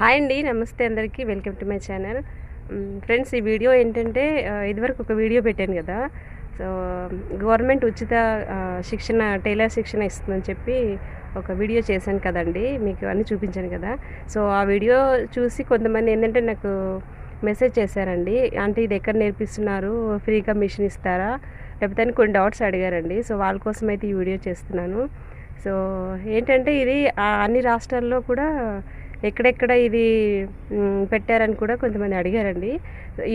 Hi అండి నమస్తే అందరికీ. Welcome to my channel. Friends ఈ వీడియో ఏంటంటే ఇదివరకు ఒక వీడియో పెట్టాను కదా. సో గవర్నమెంట్ ఉచిత శిక్షణ టైలర్ శిక్షణ ఇస్తుందని చెప్పి ఒక వీడియో చేశాను కదండి. మీకు అన్నీ చూపించాను కదా. సో ఆ వీడియో చూసి కొంతమంది ఏంటంటే నాకు మెసేజ్ చేశారండి. అంటే ఇది ఎక్కడ నేర్పిస్తున్నారు? ఫ్రీగా మిషన్ ఇస్తారా? లేకపోతే అని కొన్ని డౌట్స్ అడిగారండి. సో వాళ్ళ కోసం అయితే ఈ వీడియో చేస్తున్నాను. సో ఏంటంటే ఇది ఆ అన్ని రాష్ట్రాల్లో కూడా ఎక్కడెక్కడ ఇది పెట్టారని కూడా కొంతమంది అడిగారండి.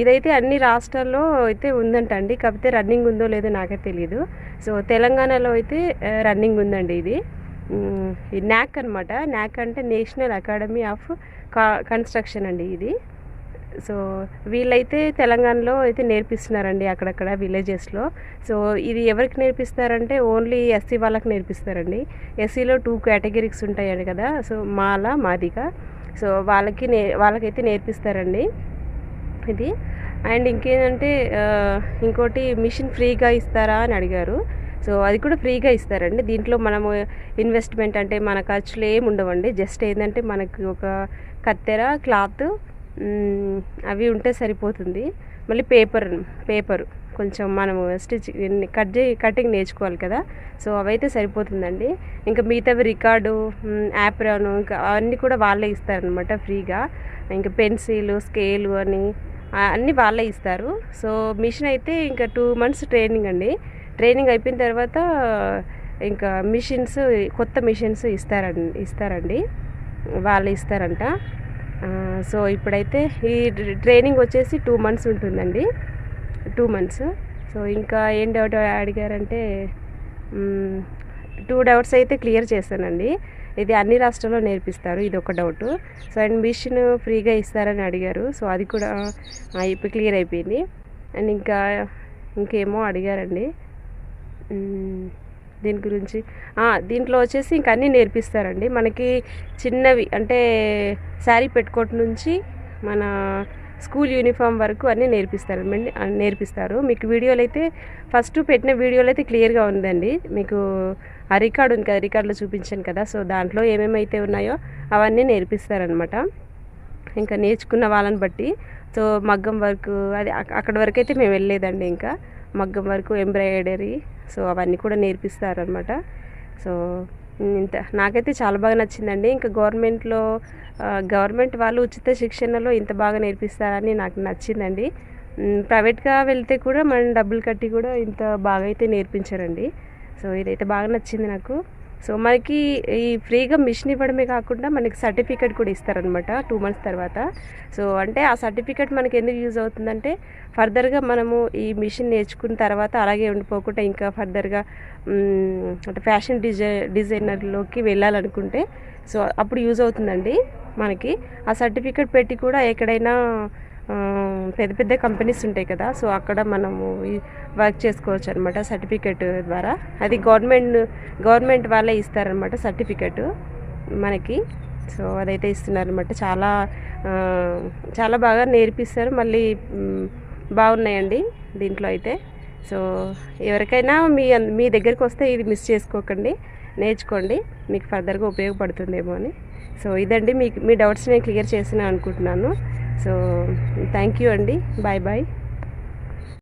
ఇదైతే అన్ని రాష్ట్రాల్లో అయితే ఉందంట అండి కాకపోతే రన్నింగ్ ఉందో లేదో నాకే తెలియదు సో తెలంగాణలో అయితే రన్నింగ్ ఉందండి ఇది. ఈ న్యాక్ అనమాట న్యాక్ అంటే నేషనల్ అకాడమీ ఆఫ్ కన్స్ట్రక్షన్ అండి ఇది. సో వీళ్ళైతే తెలంగాణలో అయితే నేర్పిస్తున్నారండి అక్కడక్కడ విలేజెస్లో. సో ఇది ఎవరికి నేర్పిస్తారంటే ఓన్లీ ఎస్సీ వాళ్ళకి నేర్పిస్తారండి. ఎస్సీలో టూ కేటగిరీస్ ఉంటాయండి కదా సో మాల మాదిగ. సో వాళ్ళకి నే వాళ్ళకైతే నేర్పిస్తారండి ఇది. అండ్ ఇంకేంటంటే ఇంకోటి మిషన్ ఫ్రీగా ఇస్తారా అని అడిగారు. సో అది కూడా ఫ్రీగా ఇస్తారండి. దీంట్లో మనము ఇన్వెస్ట్మెంట్ అంటే మన ఖర్చులు ఏమి ఉండవండి. జస్ట్ ఏంటంటే మనకి ఒక కత్తెర క్లాత్ అవి ఉంటే సరిపోతుంది. మళ్ళీ పేపర్ పేపర్. కొంచెం మనము స్టిచ్ కట్ చే కటింగ్ నేర్చుకోవాలి కదా. సో అవైతే సరిపోతుందండి. ఇంకా మిగతావి రికార్డు యాప్రాను ఇంకా అవన్నీ కూడా వాళ్ళే ఇస్తారనమాట ఫ్రీగా. ఇంకా పెన్సిల్ స్కేలు అని అన్నీ వాళ్ళే ఇస్తారు. సో మిషన్ అయితే ఇంకా టూ మంత్స్ ట్రైనింగ్ అండి. ట్రైనింగ్ అయిపోయిన తర్వాత ఇంకా మిషన్స్ కొత్త మిషన్స్ ఇస్తారండి ఇస్తారండి. వాళ్ళు ఇస్తారంట. సో ఇప్పుడైతే ఈ ట్రైనింగ్ వచ్చేసి టూ మంత్స్ ఉంటుందండి. Two months. సో ఇంకా ఏం డౌట్ అడిగారంటే టూ డౌట్స్ అయితే క్లియర్ చేశానండి. ఇది అన్ని రాష్ట్రాల్లో నేర్పిస్తారు ఇది ఒక డౌట్. సో అండ్ మిషన్ ఫ్రీగా ఇస్తారని అడిగారు. సో అది కూడా ఇప్పుడు క్లియర్ అయిపోయింది. అండ్ ఇంకా ఇంకేమో అడిగారండి. దీని గురించి. దీంట్లో వచ్చేసి ఇంక అన్నీ నేర్పిస్తారండి. మనకి చిన్నవి అంటే శారీ పెట్టుకోవటం నుంచి మన స్కూల్ యూనిఫామ్ వరకు అన్నీ నేర్పిస్తారు. నేర్పిస్తారు. మీకు వీడియోలు అయితే ఫస్ట్ పెట్టిన వీడియోలు అయితే క్లియర్గా ఉందండి. మీకు ఆ రికార్డ్ ఉంది కదా రికార్డులో చూపించాను కదా సో దాంట్లో ఏమేమైతే ఉన్నాయో అవన్నీ నేర్పిస్తారనమాట. ఇంకా నేర్చుకున్న వాళ్ళని బట్టి సో మగ్గం వర్క్ అది అక్కడ వరకు అయితే మేము వెళ్ళలేదండి. ఇంకా మగ్గం వరకు ఎంబ్రాయిడరీ సో అవన్నీ కూడా నేర్పిస్తారనమాట సో ఇంత నాకైతే చాలా బాగా నచ్చిందండి. ఇంకా గవర్నమెంట్లో గవర్నమెంట్ వాళ్ళు ఉచిత శిక్షణలో ఇంత బాగా నేర్పిస్తారని నాకు నచ్చిందండి. ప్రైవేట్గా వెళ్తే కూడా మనం డబ్బులు కట్టి కూడా ఇంత బాగా అయితే నేర్పించారండి. సో ఇదైతే బాగా నచ్చింది నాకు. సో మనకి ఈ ఫ్రీగా మిషన్ ఇవ్వడమే కాకుండా మనకి సర్టిఫికేట్ కూడా ఇస్తారనమాట టూ మంత్స్ తర్వాత. సో అంటే ఆ సర్టిఫికేట్ మనకి ఎందుకు యూజ్ అవుతుందంటే ఫర్దర్గా మనము ఈ మిషన్ నేర్చుకున్న తర్వాత అలాగే ఉండిపోకుండా ఇంకా ఫర్దర్గా అంటే ఫ్యాషన్ డిజై డిజైనర్లోకి వెళ్ళాలనుకుంటే సో అప్పుడు యూజ్ అవుతుందండి మనకి. ఆ సర్టిఫికేట్ పెట్టి కూడా ఎక్కడైనా పెద్ద పెద్ద కంపెనీస్ ఉంటాయి కదా సో అక్కడ మనము వర్క్ చేసుకోవచ్చు అనమాట సర్టిఫికేట్ ద్వారా. అది గవర్నమెంట్ గవర్నమెంట్ వాళ్ళే ఇస్తారనమాట సర్టిఫికెట్ మనకి. సో అదైతే ఇస్తున్నారనమాట చాలా చాలా బాగా నేర్పిస్తారు. మళ్ళీ బాగున్నాయండి దీంట్లో అయితే. సో ఎవరికైనా మీ మీ దగ్గరికి వస్తే ఇది మిస్ చేసుకోకండి. నేర్చుకోండి. మీకు ఫర్దర్గా ఉపయోగపడుతుందేమో అని. సో ఇదండి మీకు మీ డౌట్స్ నేను క్లియర్ చేసిన అనుకుంటున్నాను. సో థ్యాంక్ యూ అండి. Bye bye